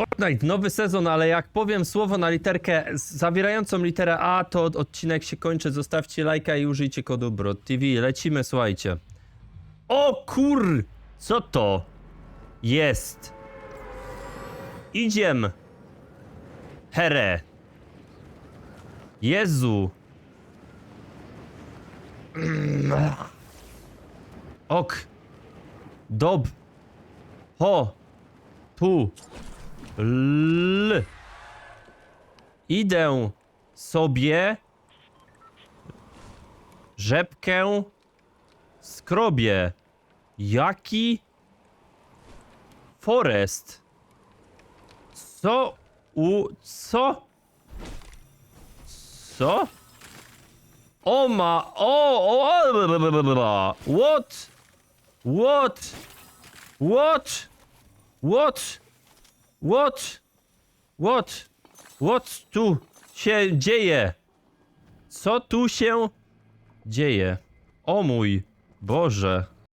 Fortnite, nowy sezon, ale jak powiem słowo na literkę zawierającą literę A, to odcinek się kończy. Zostawcie lajka i użyjcie kodu BRODTV. Lecimy, słuchajcie. O kur... Co to? Jest. Idziem. Here. Jezu. Ok. Dob. Ho. Tu. L. Idę sobie rzepkę skrobię. Jaki forest? Co u... co? Co? O ma... O... o what? What? What? What? What? What? What tu się dzieje? Co tu się dzieje? O mój Boże.